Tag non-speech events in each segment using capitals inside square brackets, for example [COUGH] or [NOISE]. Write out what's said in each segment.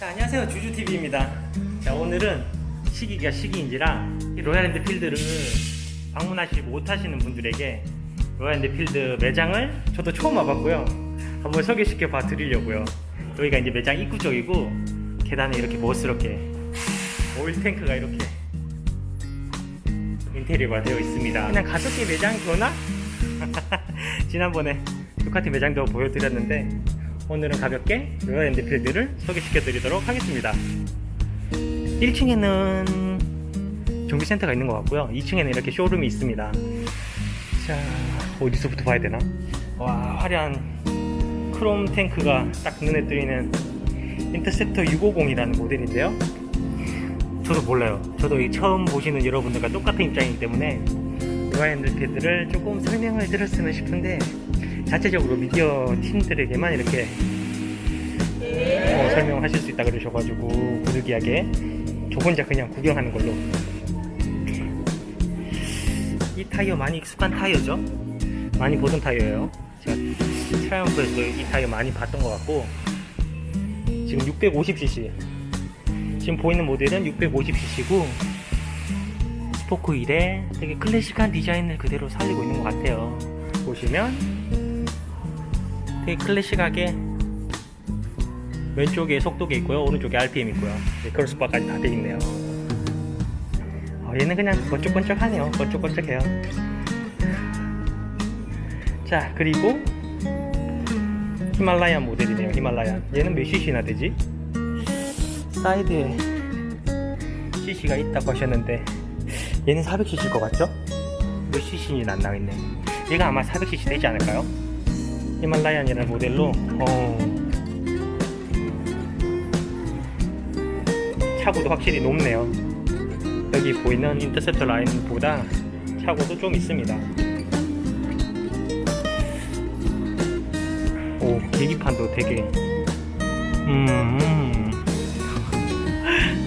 안녕하세요. 주주TV입니다. 자 오늘은 시기가 시기인지라 이 로얄랜드 필드를 방문하시지 못하시는 분들에게 로얄랜드 필드 매장을 저도 처음 와봤고요. 한번 소개시켜 봐 드리려고요. 여기가 이제 매장 입구 쪽이고 계단에 이렇게 멋스럽게 오일 탱크가 이렇게 인테리어가 되어 있습니다. 그냥 가볍게 매장 변화? [LAUGHS] 지난번에 두카티 매장도 보여드렸는데 오늘은 가볍게 로얄 엔드필드를 소개시켜 드리도록 하겠습니다. 1층에는 정비센터가 있는 것 같고요. 2층에는 이렇게 쇼룸이 있습니다. 자 어디서부터 봐야 되나? 와 화려한 크롬 탱크가 딱 눈에 띄는 인터셉터 650이라는 모델인데요. 저도 몰라요. 저도 이 처음 보시는 여러분들과 똑같은 입장이기 때문에 로얄 엔드필드를 조금 설명을 드렸으면 싶은데 자체적으로 미디어 팀들에게만 이렇게 어, 설명하실 수 있다 그러셔가지고 부득이하게 저 혼자 그냥 구경하는 걸로. 이 타이어 많이 익숙한 타이어죠? 많이 보던 타이어예요. 제가 트라이언프에서도 이 타이어 많이 봤던 것 같고 지금 650cc 지금 보이는 모델은 650cc고 스포크 1에 되게 클래식한 디자인을 그대로 살리고 있는 것 같아요. 보시면 되게 클래식하게 왼쪽에 속도계 있고요 오른쪽에 RPM 있고요 네, 크로스바까지 다 되어 있네요 어, 얘는 그냥 번쩍번쩍하네요 번쩍번쩍해요 자 그리고 히말라얀 모델이네요 히말라얀 얘는 몇 cc나 되지? 사이드에 cc가 있다고 하셨는데 얘는 400cc일 것 같죠? 몇 cc는 안 나와있네 얘가 아마 400cc 되지 않을까요? 히말라얀이라는 모델로 어, 차고도 확실히 높네요. 여기 보이는 인터셉터 라인보다 차고도 좀 있습니다. 오 계기판도 되게 음, 음.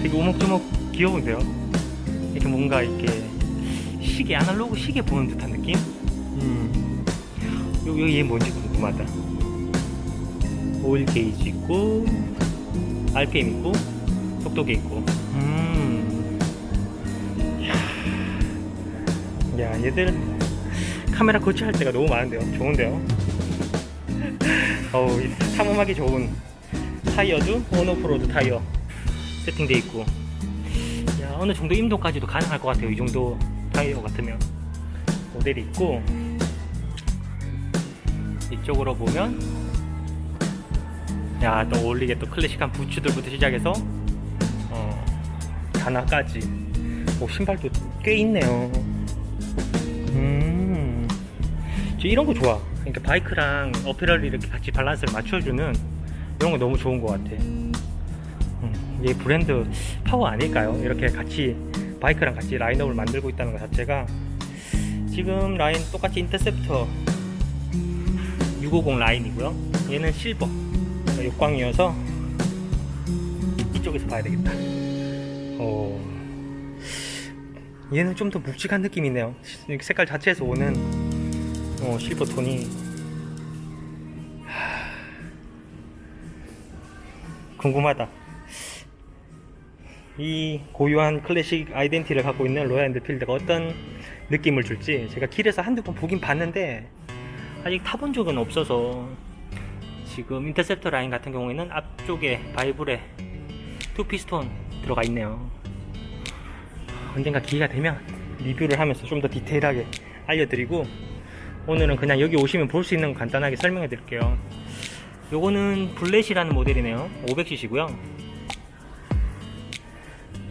[LAUGHS] 되게 오목조목 귀여운데요? 이렇게 뭔가 이렇게 시계 아날로그 시계 보는 듯한 느낌? 음. 요, 요, 얘 뭔지 궁금하다. 오일 게이지 있고 RPM 있고 속도계 있고. 음. 야 얘들 카메라 거치할 때가 너무 많은데요? 좋은데요? 어우 이 탐험하기 좋은 타이어도 온오프로드 타이어 세팅돼 있고. 야 어느 정도 임도까지도 가능할 것 같아요 이 정도 타이어 같으면. 모델이 있고 이쪽으로 보면 야 또 어울리게 또 클래식한 부츠들부터 시작해서 어 단화까지. 오 신발도 꽤 있네요. 음. 저 이런 거 좋아. 그러니까 바이크랑 어페럴 이렇게 같이 밸런스를 맞춰주는 이런 거 너무 좋은 것 같아. 음, 이게 브랜드 파워 아닐까요? 이렇게 같이 바이크랑 같이 라인업을 만들고 있다는 것 자체가 지금 라인 똑같이 인터셉터 650 라인이고요. 얘는 실버 육광이어서 이쪽에서 봐야 되겠다. 어, 얘는 좀 더 묵직한 느낌이 네요. 색깔 자체에서 오는 어, 실버 톤이 하... 궁금하다. 이 고유한 클래식 아이덴티를 갖고 있는 로얄 엔드필드가 어떤 느낌을 줄지 제가 길에서 한두 번 보긴 봤는데 아직 타본 적은 없어서 지금 인터셉터 라인 같은 경우에는 앞쪽에 바이블에 투피스톤 들어가 있네요. 언젠가 기회가 되면 리뷰를 하면서 좀 더 디테일하게 알려드리고 오늘은 그냥 여기 오시면 볼 수 있는 거 간단하게 설명해 드릴게요. 요거는 블렛이라는 모델이네요. 500cc고요.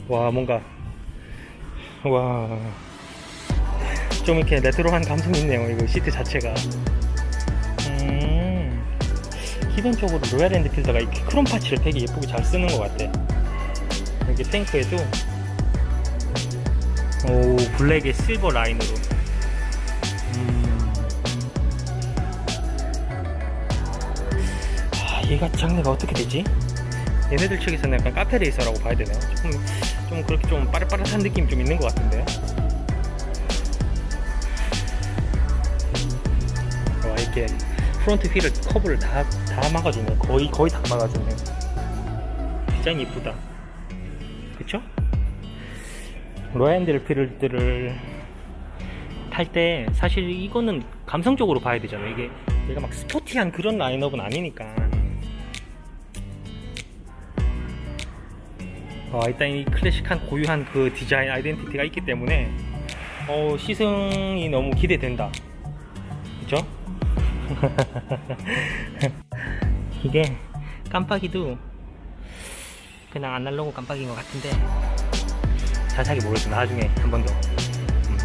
와 뭔가 와. 좀 이렇게 레트로한 감성이 있네요 이거 시트 자체가. 음 기본적으로 로얄 엔드필더가 이렇게 크롬 파츠를 되게 예쁘게 잘 쓰는 것 같아 여기 탱크에도 오 블랙에 실버 라인으로 음. 아, 얘가 장르가 어떻게 되지? 얘네들 측에서는 약간 카페 레이서라고 봐야 되나요? 조금 좀 그렇게 좀 빠릿빠릿한 느낌이 좀 있는 것 같은데 와 이렇게 프론트 휠을 커브를 다, 다 막아주네 거의 거의 다 막아주네 디자인 이쁘다. 그쵸? 로얄 필드를 탈 때 사실 이거는 감성적으로 봐야 되잖아. 이게 얘가 막 스포티한 그런 라인업은 아니니까. 어, 일단 이 클래식한 고유한 그 디자인 아이덴티티가 있기 때문에 어, 시승이 너무 기대된다. 그쵸? [LAUGHS] 이게 깜빡이도 그냥 아날로그 깜빡이인 것 같은데 자세하게 모르겠어 나중에 한 번 더. 음.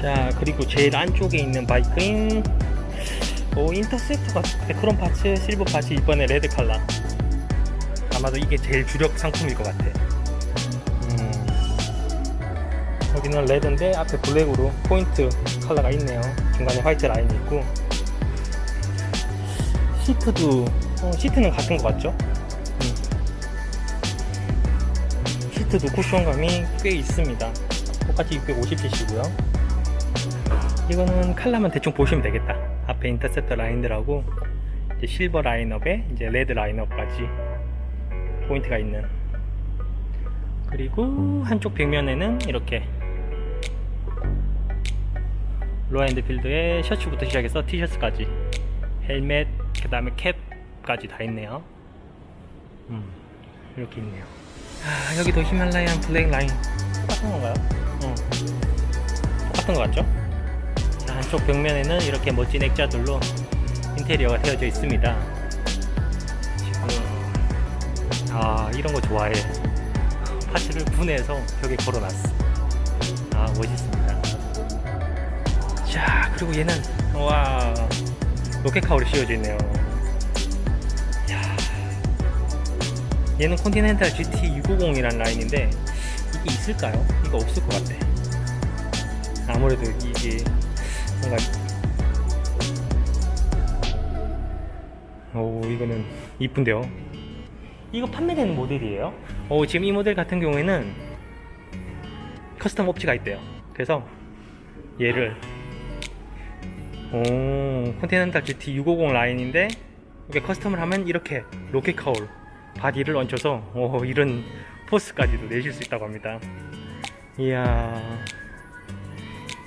자 그리고 제일 안쪽에 있는 바이크인 오 인터셉터 같아 크롬 파츠 실버 파츠 이번에 레드 컬러 아마도 이게 제일 주력 상품일 것 같아 여기는 레드인데 앞에 블랙으로 포인트 컬러가 있네요. 중간에 화이트 라인이 있고. 시트도 어, 시트는 같은 것 같죠? 음. 시트도 쿠션감이 꽤 있습니다. 똑같이 650cc고요. 이거는 칼라만 대충 보시면 되겠다. 앞에 인터셉터 라인들하고 이제 실버 라인업에 이제 레드 라인업까지 포인트가 있는. 그리고 한쪽 벽면에는 이렇게 로앤드 필드의 셔츠부터 시작해서 티셔츠까지 헬멧 그 다음에 캡까지 다 있네요. 음, 이렇게 있네요. 아 여기도 히말라얀 블랙 라인. 똑같은 건가요? 어. 똑같은 것 같죠? 자, 한쪽 벽면에는 이렇게 멋진 액자들로 인테리어가 되어져 있습니다. 지금 아 이런 거 좋아해. 파츠를 분해해서 벽에 걸어놨어. 아 멋있습니다 자 그리고 얘는 와 로켓카우로 씌워져 있네요. 야. 얘는 컨티넨탈 GT 650이라는 라인인데 이게 있을까요? 이거 없을 것 같아. 아무래도 이게 뭔가 오 이거는 이쁜데요? 이거 판매되는 모델이에요? 오 지금 이 모델 같은 경우에는 커스텀 옵치가 있대요. 그래서 얘를 오 컨티넨탈 GT 650 라인인데 이렇게 커스텀을 하면 이렇게 로켓 카울 바디를 얹혀서 오 이런 포스까지도 내실 수 있다고 합니다. 이야.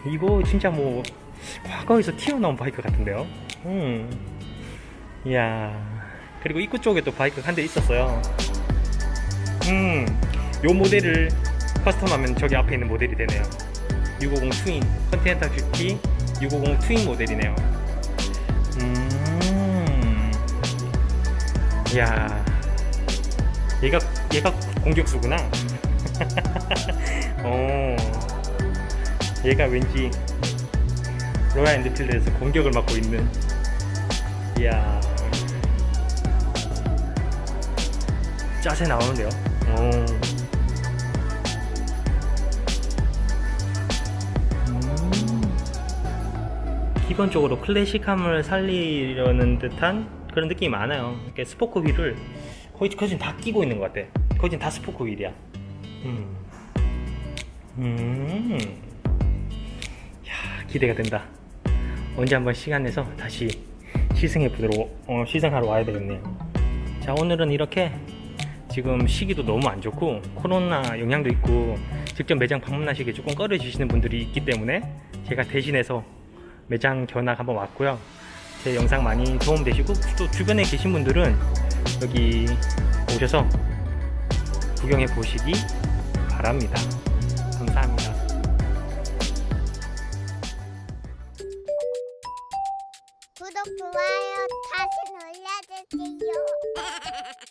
이거 진짜 뭐 과거에서 튀어나온 바이크 같은데요? 음. 이야. 그리고 입구 쪽에 또 바이크 한 대 있었어요. 음요 모델을 커스텀하면 저기 앞에 있는 모델이 되네요. 650 트윈 컨티넨탈 GT 650 트윈 모델이네요. 음. 이야. 얘가 얘가 공격수구나. [LAUGHS] 어. 얘가 왠지 로얄 엔드필드에서 공격을 맡고 있는. 이야. 짜세 나오는데요. 오. 기본적으로 클래식함을 살리려는 듯한 그런 느낌이 많아요 이렇게 스포크 휠을 거의 거진 다 끼고 있는 것 같아 거진 다 스포크 휠이야 음. 음. 야, 기대가 된다. 언제 한번 시간 내서 다시 시승해 보도록 어, 시승하러 와야 되겠네요. 자, 오늘은 이렇게 지금 시기도 너무 안 좋고 코로나 영향도 있고 직접 매장 방문하시기 조금 꺼려지시는 분들이 있기 때문에 제가 대신해서 매장 견학 한번 왔고요. 제 영상 많이 도움 되시고 또 주변에 계신 분들은 여기 오셔서 구경해 보시기 바랍니다. 감사합니다. [LAUGHS]